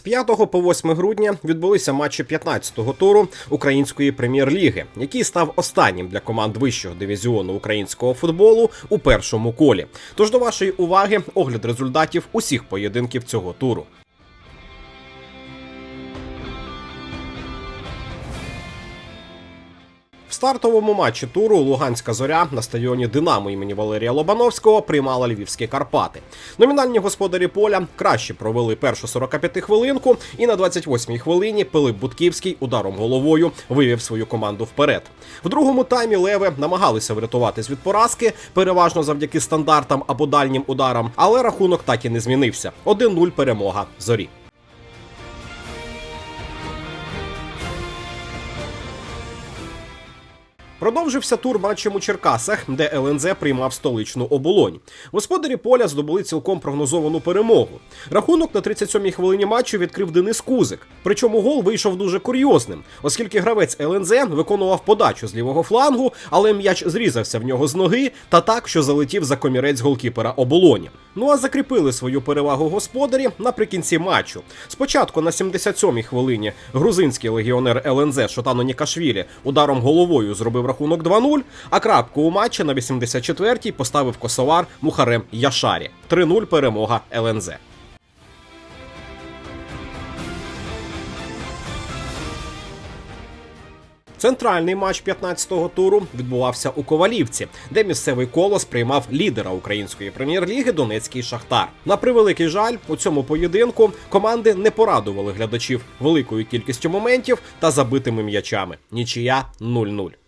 З 5 по 8 грудня відбулися матчі 15-го туру української прем'єр-ліги, який став останнім для команд вищого дивізіону українського футболу у першому колі. Тож до вашої уваги огляд результатів усіх поєдинків цього туру. В стартовому матчі туру Луганська зоря на стадіоні Динамо імені Валерія Лобановського приймала львівські Карпати. Номінальні господарі поля краще провели першу 45 хвилинку, і на 28-й хвилині Пилип Будківський ударом головою вивів свою команду вперед. В другому таймі леви намагалися врятуватись від поразки, переважно завдяки стандартам або дальнім ударам, але рахунок так і не змінився. 1-0 перемога зорі. Продовжився тур матчем у Черкасах, де ЛНЗ приймав столичну оболонь. Господарі поля здобули цілком прогнозовану перемогу. Рахунок на 37-й хвилині матчу відкрив Денис Кузик. Причому гол вийшов дуже курйозним, оскільки гравець ЛНЗ виконував подачу з лівого флангу, але м'яч зрізався в нього з ноги та так, що залетів за комірець голкіпера оболоні. Ну а закріпили свою перевагу господарі наприкінці матчу. Спочатку на 77-й хвилині грузинський легіонер ЛНЗ Шотано Нікашвілі ударом головою зробив рахунок 2-0, а крапку у матчі на 84-й поставив косовар Мухарем Яшарі. 3-0 перемога ЛНЗ. Центральний матч 15-го туру відбувався у Ковалівці, де місцевий колос приймав лідера української прем'єр-ліги Донецький Шахтар. На превеликий жаль, у цьому поєдинку команди не порадували глядачів великою кількістю моментів та забитими м'ячами. Нічия 0-0.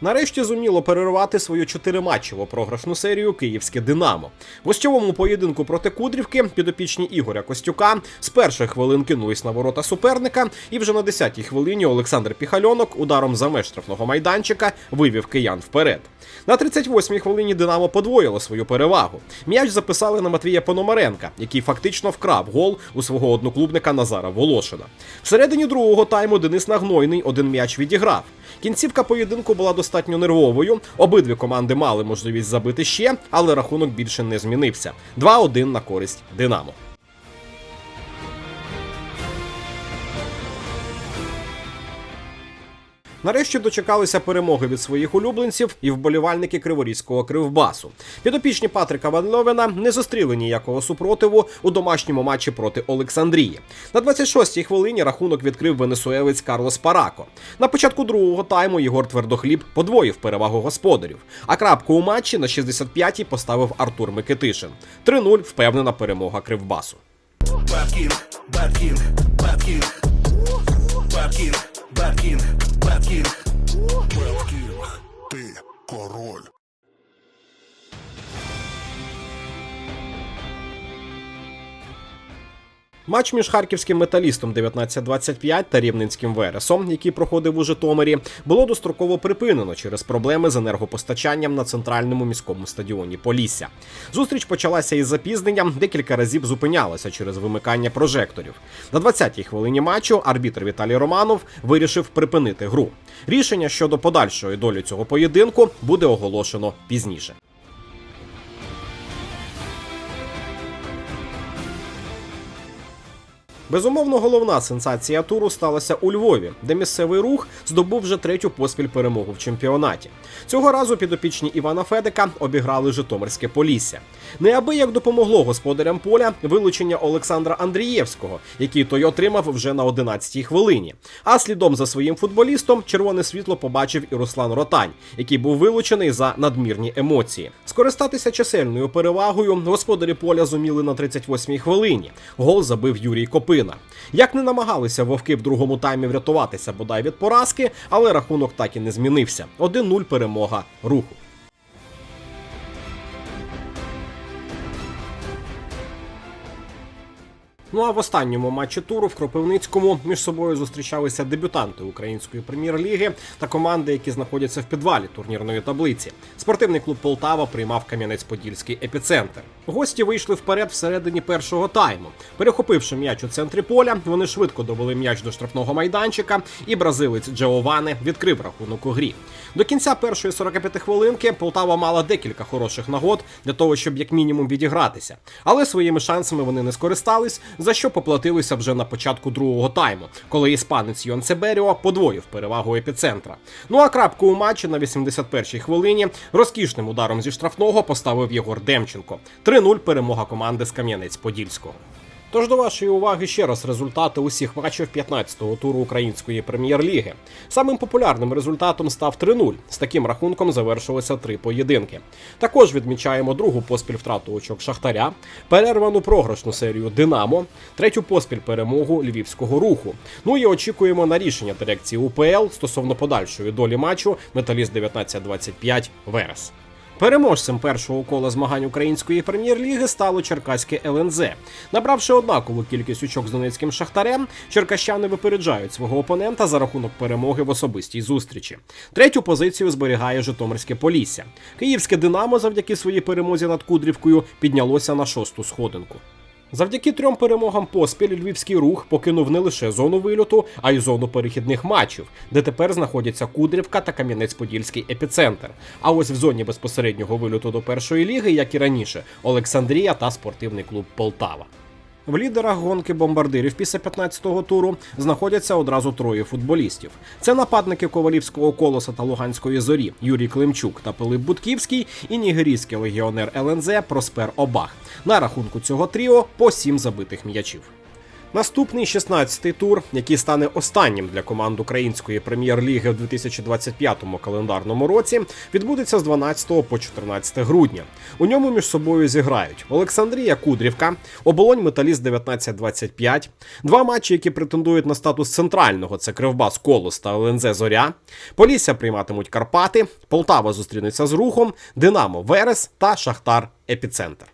Нарешті зуміло перервати свою чотириматчеву програшну серію Київське Динамо. В гостьовому поєдинку проти Кудрівки підопічні Ігоря Костюка з перших хвилин кинулись на ворота суперника, і вже на 10-й хвилині Олександр Піхальонок ударом за меж штрафного майданчика вивів киян вперед. На 38-й хвилині Динамо подвоїло свою перевагу. М'яч записали на Матвія Пономаренка, який фактично вкрав гол у свого одноклубника Назара Волошина. Всередині другого тайму Денис Нагнойний один м'яч відіграв. Кінцівка поєдинку була достатньо нервовою. Обидві команди мали можливість забити ще, але рахунок більше не змінився. 2-1 на користь Динамо. Нарешті дочекалися перемоги від своїх улюбленців і вболівальники Криворізького кривбасу. Підопічні Патрика Ван не зустріли ніякого супротиву у домашньому матчі проти Олександрії. На 26-й хвилині рахунок відкрив венесуелець Карлос Парако. На початку другого тайму Єгор Твердохліб подвоїв перевагу господарів. А крапку у матчі на 65-й поставив Артур Микитишин. 3-0 впевнена перемога кривбасу. Беткінг, беткінг, беткінг, Матч між харківським металістом 1925 та рівненським Вересом, який проходив у Житомирі, було достроково припинено через проблеми з енергопостачанням на центральному міському стадіоні Полісся. Зустріч почалася із запізненням, декілька разів зупинялася через вимикання прожекторів. На 20-й хвилині матчу арбітр Віталій Романов вирішив припинити гру. Рішення щодо подальшої долі цього поєдинку буде оголошено пізніше. Безумовно, головна сенсація туру сталася у Львові, де місцевий рух здобув вже третю поспіль перемогу в чемпіонаті. Цього разу підопічні Івана Федека обіграли Житомирське Полісся. Неабияк допомогло господарям поля вилучення Олександра Андрієвського, який той отримав вже на 11-й хвилині. А слідом за своїм футболістом червоне світло побачив і Руслан Ротань, який був вилучений за надмірні емоції. Скористатися чисельною перевагою господарі поля зуміли на 38-й хвилині. Гол забив Юрій Копина. Як не намагалися вовки в другому таймі врятуватися бодай від поразки, але рахунок так і не змінився. 1-0 перемога руху. Ну а в останньому матчі туру в Кропивницькому між собою зустрічалися дебютанти української прем'єр-ліги та команди, які знаходяться в підвалі турнірної таблиці. Спортивний клуб Полтава приймав Кам'янець-Подільський епіцентр. Гості вийшли вперед всередині першого тайму. Перехопивши м'яч у центрі поля, вони швидко довели м'яч до штрафного майданчика, і бразилець Джеоване відкрив рахунок у грі. До кінця першої 45 хвилинки Полтава мала декілька хороших нагод для того, щоб як мінімум відігратися. Але своїми шансами вони не скористались, за що поплатилися вже на початку другого тайму, коли іспанець Йон Себеріо подвоїв перевагу епіцентра. Ну а крапку у матчі на 81-й хвилині розкішним ударом зі штрафного поставив Єгор Демченко. 3-0 перемога команди з Кам'янець-Подільського. Тож до вашої уваги ще раз результати усіх матчів 15-го туру української прем'єр-ліги. Самим популярним результатом став 3-0. З таким рахунком завершилися три поєдинки. Також відмічаємо другу поспіль втрату очок Шахтаря, перервану програшну серію Динамо, третю поспіль перемогу львівського руху. Ну і очікуємо на рішення дирекції УПЛ стосовно подальшої долі матчу Металіст 1925 Верес. Переможцем першого кола змагань української прем'єр-ліги стало черкаське ЛНЗ. Набравши однакову кількість очок з донецьким шахтарем, черкащани випереджають свого опонента за рахунок перемоги в особистій зустрічі. Третю позицію зберігає Житомирське Полісся. Київське Динамо завдяки своїй перемозі над Кудрівкою піднялося на шосту сходинку. Завдяки трьом перемогам поспіль львівський рух покинув не лише зону вильоту, а й зону перехідних матчів, де тепер знаходяться Кудрівка та Кам'янець-Подільський епіцентр. А ось в зоні безпосереднього вильоту до першої ліги, як і раніше, Олександрія та спортивний клуб Полтава. В лідерах гонки бомбардирів після 15-го туру знаходяться одразу троє футболістів. Це нападники Ковалівського колоса та Луганської зорі Юрій Климчук та Пилип Будківський і нігерійський легіонер ЛНЗ Проспер Обах. На рахунку цього тріо по сім забитих м'ячів. Наступний 16-й тур, який стане останнім для команд української прем'єр-ліги в 2025 календарному році, відбудеться з 12 по 14 грудня. У ньому між собою зіграють Олександрія Кудрівка, оболонь Металіст 1925, два матчі, які претендують на статус центрального це Кривбас Колос та ЛНЗ Зоря. Полісся прийматимуть Карпати, Полтава зустрінеться з рухом, Динамо Верес та Шахтар Епіцентр